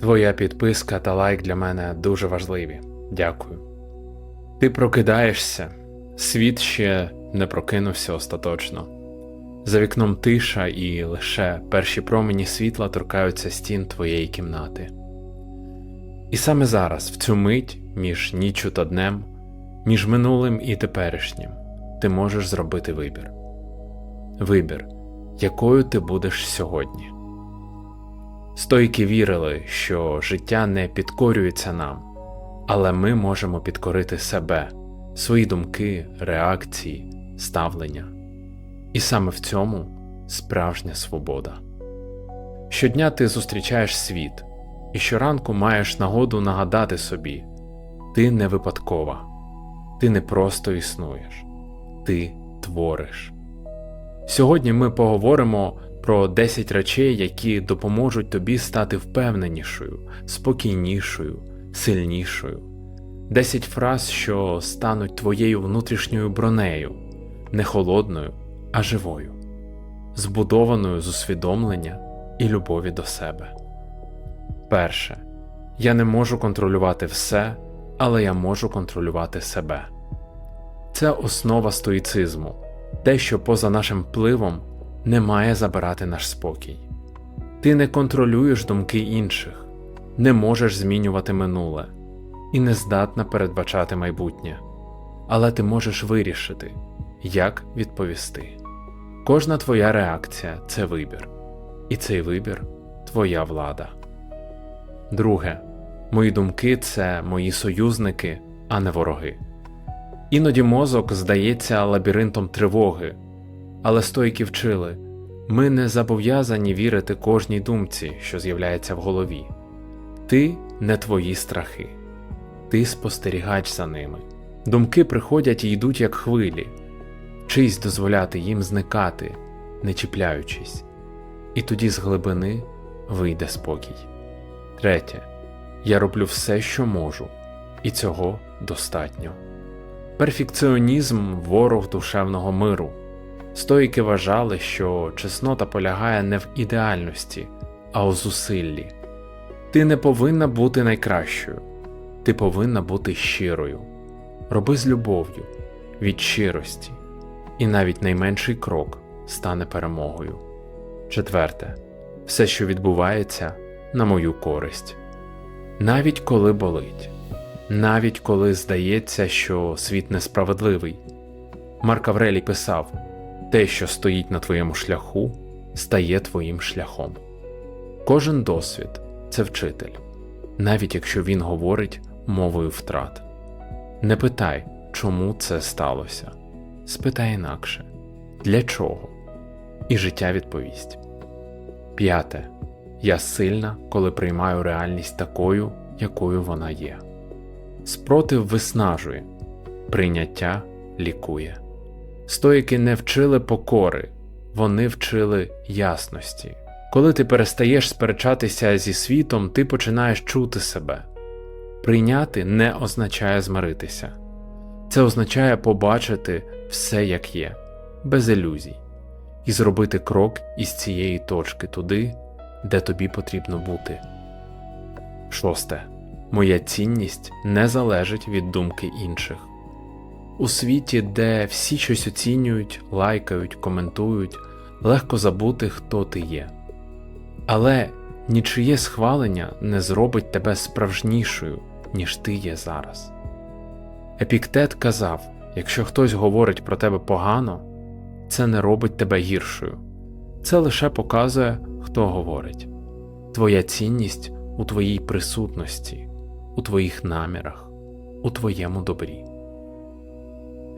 Твоя підписка та лайк для мене дуже важливі. Дякую. Ти прокидаєшся, світ ще не прокинувся остаточно. За вікном тиша, і лише перші промені світла торкаються стін твоєї кімнати. І саме зараз, в цю мить, між ніччю та днем, між минулим і теперішнім, ти можеш зробити вибір. Вибір, якою ти будеш сьогодні. Стойки вірили, що життя не підкорюється нам, але ми можемо підкорити себе, свої думки, реакції, ставлення. І саме в цьому справжня свобода. Щодня ти зустрічаєш світ, і щоранку маєш нагоду нагадати собі: ти не випадкова, ти не просто існуєш, ти твориш. Сьогодні ми поговоримо про 10 речей, які допоможуть тобі стати впевненішою, спокійнішою, сильнішою, 10 фраз, що стануть твоєю внутрішньою бронею, не холодною, а живою, збудованою з усвідомлення і любові до себе. Перше. Я не можу контролювати все, але я можу контролювати себе. Це основа стоїцизму, те, що поза нашим впливом не має забирати наш спокій. Ти не контролюєш думки інших, не можеш змінювати минуле і не здатна передбачати майбутнє, але ти можеш вирішити, як відповісти. Кожна твоя реакція це вибір, і цей вибір твоя влада. Друге, мої думки це мої союзники, а не вороги. Іноді мозок здається лабіринтом тривоги, але стойки вчили ми не зобов'язані вірити кожній думці, що з'являється в голові. Ти не твої страхи, ти спостерігач за ними. Думки приходять і йдуть як хвилі, вчись дозволяти їм зникати, не чіпляючись, і тоді з глибини вийде спокій. Третє. Я роблю все, що можу, і цього достатньо. Перфекціонізм ворог душевного миру. Стоїки вважали, що чеснота полягає не в ідеальності, а у зусиллі. Ти не повинна бути найкращою, ти повинна бути щирою. Роби з любов'ю, від щирості, і навіть найменший крок стане перемогою. Четверте, все, що відбувається, на мою користь. Навіть коли болить, навіть коли здається, що світ несправедливий. Марк Аврелій писав: те, що стоїть на твоєму шляху, стає твоїм шляхом. Кожен досвід це вчитель, навіть якщо він говорить мовою втрат. Не питай, чому це сталося. Спитай інакше для чого? І життя відповість. П'яте. Я сильна, коли приймаю реальність такою, якою вона є. Спротив виснажує, прийняття лікує. Стоїки не вчили покори, вони вчили ясності. Коли ти перестаєш сперечатися зі світом, ти починаєш чути себе. Прийняти не означає змиритися, це означає побачити все як є, без ілюзій, і зробити крок із цієї точки туди, де тобі потрібно бути. Шосте. Моя цінність не залежить від думки інших. У світі, де всі щось оцінюють, лайкають, коментують, легко забути, хто ти є. Але нічиє схвалення не зробить тебе справжнішою, ніж ти є зараз. Епіктет казав якщо хтось говорить про тебе погано, це не робить тебе гіршою, це лише показує, хто говорить. Твоя цінність у твоїй присутності, у твоїх намірах, у твоєму добрі.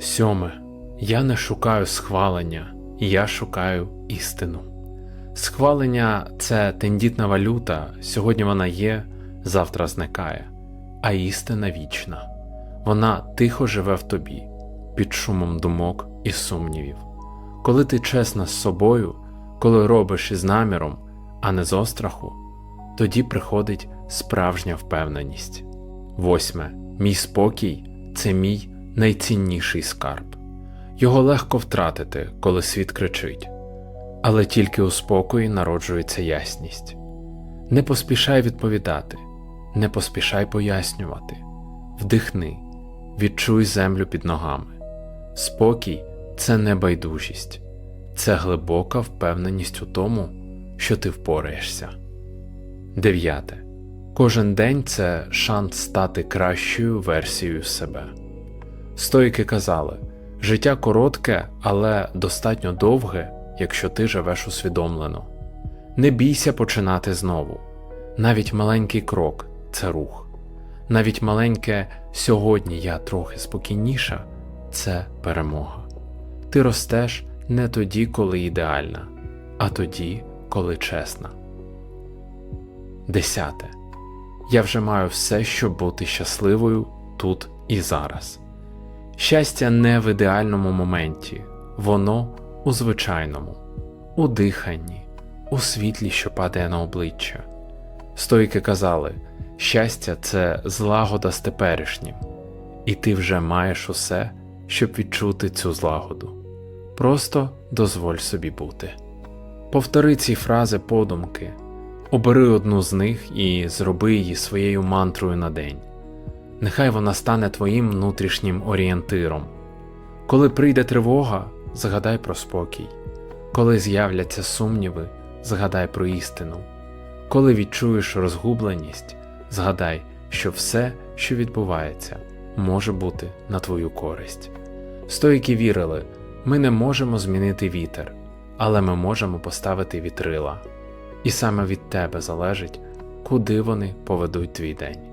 Сьоме. Я не шукаю схвалення, я шукаю істину. Схвалення це тендітна валюта, сьогодні вона є, завтра зникає, а істина вічна. Вона тихо живе в тобі, під шумом думок і сумнівів. Коли ти чесна з собою, коли робиш із наміром, а не з остраху, тоді приходить справжня впевненість. Восьме. Мій спокій це мій найцінніший скарб. Його легко втратити, коли світ кричить, але тільки у спокої народжується ясність. Не поспішай відповідати, не поспішай пояснювати. Вдихни, відчуй землю під ногами. Спокій це не байдужість, це глибока впевненість у тому, що ти впораєшся. Дев'яте. Кожен день це шанс стати кращою версією себе. Стоїки казали, життя коротке, але достатньо довге, якщо ти живеш усвідомлено. Не бійся починати знову. Навіть маленький крок це рух. Навіть маленьке сьогодні я трохи спокійніша це перемога. Ти ростеш не тоді, коли ідеальна, а тоді, коли чесна. Десяте. Я вже маю все, щоб бути щасливою тут і зараз. Щастя не в ідеальному моменті, воно у звичайному, у диханні, у світлі, що падає на обличчя. Стоїки казали, щастя це злагода з теперішнім, і ти вже маєш усе, щоб відчути цю злагоду. Просто дозволь собі бути. Повтори ці фрази подумки, обери одну з них і зроби її своєю мантрою на день. Нехай вона стане твоїм внутрішнім орієнтиром. Коли прийде тривога, згадай про спокій. Коли з'являться сумніви, згадай про істину. Коли відчуєш розгубленість, згадай, що все, що відбувається, може бути на твою користь. Стоїки вірили, ми не можемо змінити вітер, але ми можемо поставити вітрила. І саме від тебе залежить, куди вони поведуть твій день.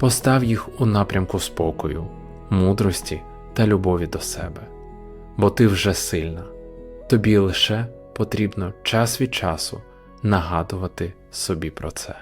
Постав їх у напрямку спокою, мудрості та любові до себе, бо ти вже сильна, тобі лише потрібно час від часу нагадувати собі про це.